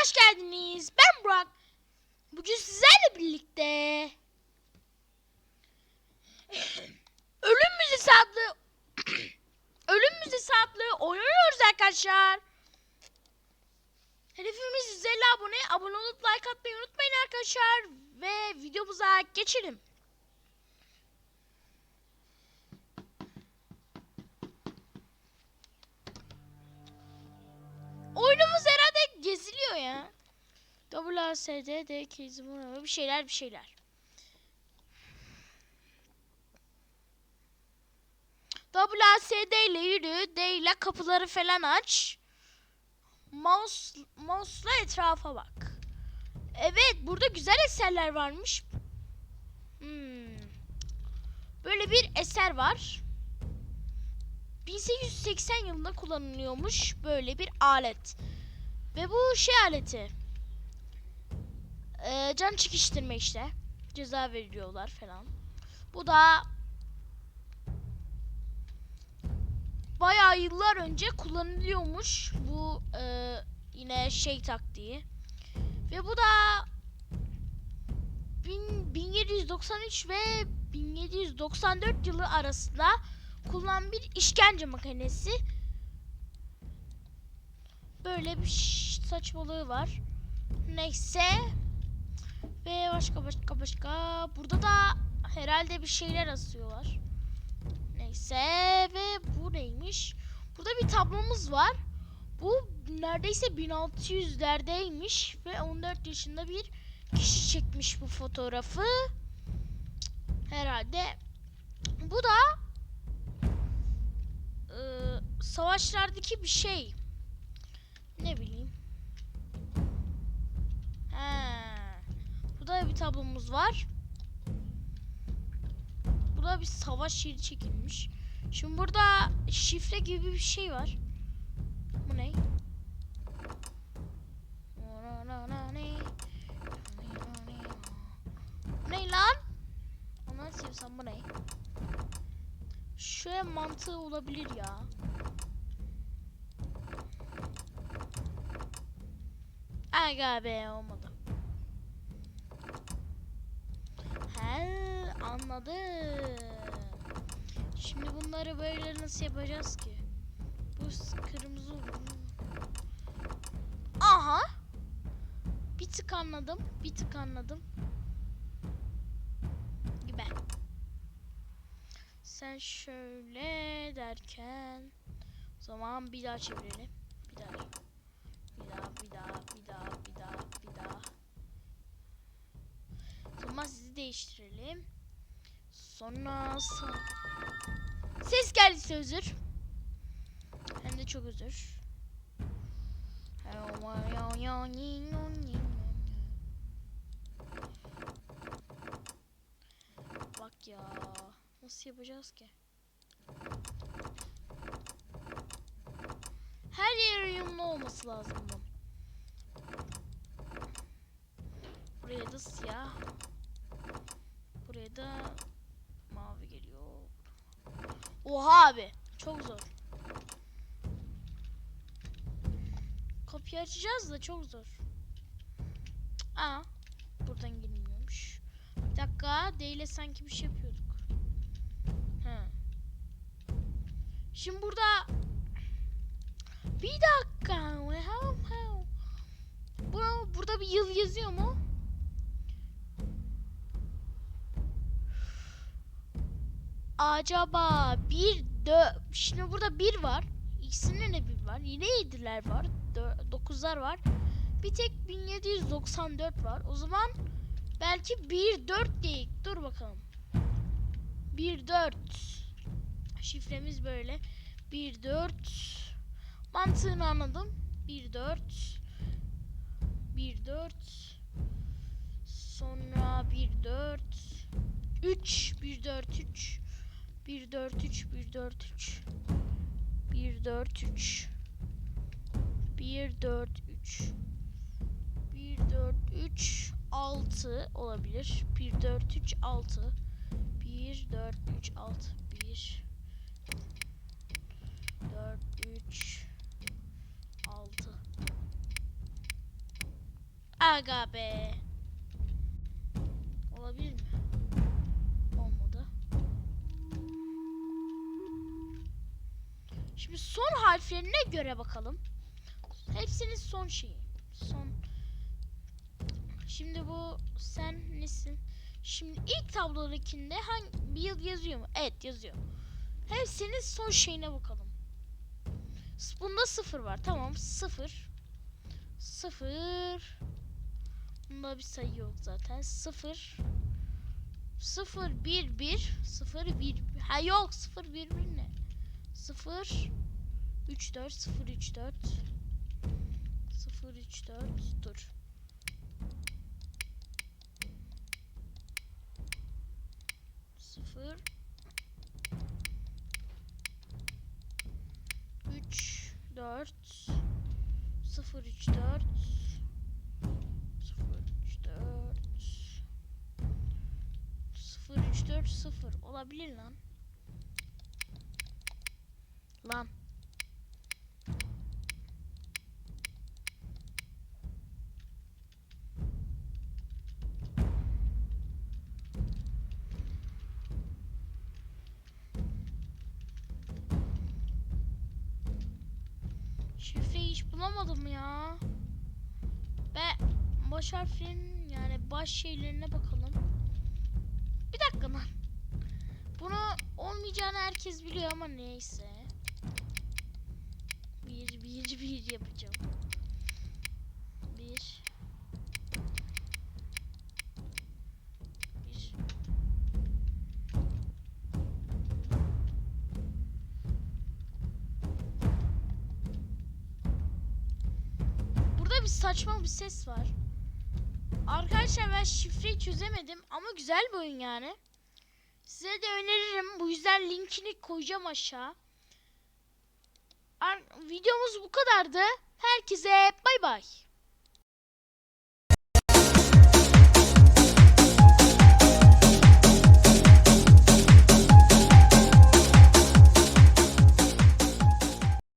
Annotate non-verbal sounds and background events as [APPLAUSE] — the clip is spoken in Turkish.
hoş geldiniz. Ben Burak. Bugün sizlerle birlikte [CLEARS THROAT] Ölüm Müzesi adlı [CLEARS THROAT] Ölüm Müzesi adlı oynuyoruz arkadaşlar. Hedefimiz 150 abone. Abone olup like atmayı unutmayın arkadaşlar. Ve videomuza geçelim. Oyunumuz geziliyor ya. WSD, D, Kezim, bir şeyler bir şeyler. WSD ile yürü, D ile kapıları falan aç. Mouse, mouse'la etrafa bak. Evet, burada güzel eserler varmış. Hmm. Böyle bir eser var. 1880 yılında kullanılıyormuş böyle bir alet. Ve bu şey aleti. Ee, can çekiştirme işte. Ceza veriyorlar falan. Bu da bayağı yıllar önce kullanılıyormuş bu e, yine şey taktiği. Ve bu da bin- 1793 ve 1794 yılı arasında kullanılan bir işkence makinesi. Böyle bir saçmalığı var. Neyse. Ve başka başka başka. Burada da herhalde bir şeyler asıyorlar. Neyse ve bu neymiş? Burada bir tablomuz var. Bu neredeyse 1600'lerdeymiş ve 14 yaşında bir kişi çekmiş bu fotoğrafı. Herhalde bu da e, savaşlardaki bir şey. Ne bileyim. He. Burada bir tablomuz var. Burada bir savaş yeri çekilmiş. Şimdi burada şifre gibi bir şey var. Bu ne? Bu ne lan? Onu seviyorsan bu ne? Şöyle mantığı olabilir ya. Aga olmadı. He anladım. Şimdi bunları böyle nasıl yapacağız ki? Bu kırmızı. Aha. Bir tık anladım. Bir tık anladım. Gibi. Sen şöyle derken o zaman bir daha çevirelim. Bir daha. Bir daha, bir daha, bir daha, bir daha, bir daha. Zaman sizi değiştirelim. Sonra ses geldiyse özür. Hem de çok özür. Bak ya. Nasıl yapacağız ki? Her yer uyumlu olması lazım bunun. Buraya da siyah. Buraya da mavi geliyor. Oha abi. Çok zor. Kapıyı açacağız da çok zor. Aa. Buradan girilmiyormuş. Bir dakika. D ile sanki bir şey yapıyorduk. He. Şimdi burada bir dakika. How, how? Bu, burada bir yıl yazıyor mu? Acaba bir dö Şimdi burada bir var. İkisinde de bir var. Yine yediler var. Dö- dokuzlar var. Bir tek 1794 var. O zaman belki 1 4 değil. Dur bakalım. 1 4 Şifremiz böyle. 1 4 Mantığını anladım. 1 4 1 4 Sonra 1 4 3 1 4 3 1 4 3 1 4 3 1 4 3 1 4 3 1 4 3 6 olabilir. 1 4 3 6 1 4 3 6 1 4 3 6 Aga be. Olabilir mi? Olmadı. Şimdi son harflerine göre bakalım. Hepsinin son şeyi. Son. Şimdi bu sen nesin? Şimdi ilk tablodakinde hangi bir yıl yazıyor mu? Evet yazıyor. Hepsinin son şeyine bakalım. Bunda sıfır var. Tamam sıfır. Sıfır. Bunda bir sayı yok zaten. Sıfır. Sıfır bir bir. Sıfır bir. Ha yok sıfır bir bir ne? Sıfır. Üç dört. Sıfır üç dört. Sıfır üç dört. Dur. 034 034 0340 olabilir lan. Lan. Şifreyi hiç bulamadım ya. Ve baş harflerin yani baş şeylerine bakalım. Bir dakika lan. Bunu olmayacağını herkes biliyor ama neyse. Bir, bir, bir yapacağım. Burada bir saçma bir ses var. Arkadaşlar ben şifreyi çözemedim ama güzel bir oyun yani. Size de öneririm. Bu yüzden linkini koyacağım aşağı. Ar- videomuz bu kadardı. Herkese bay bay.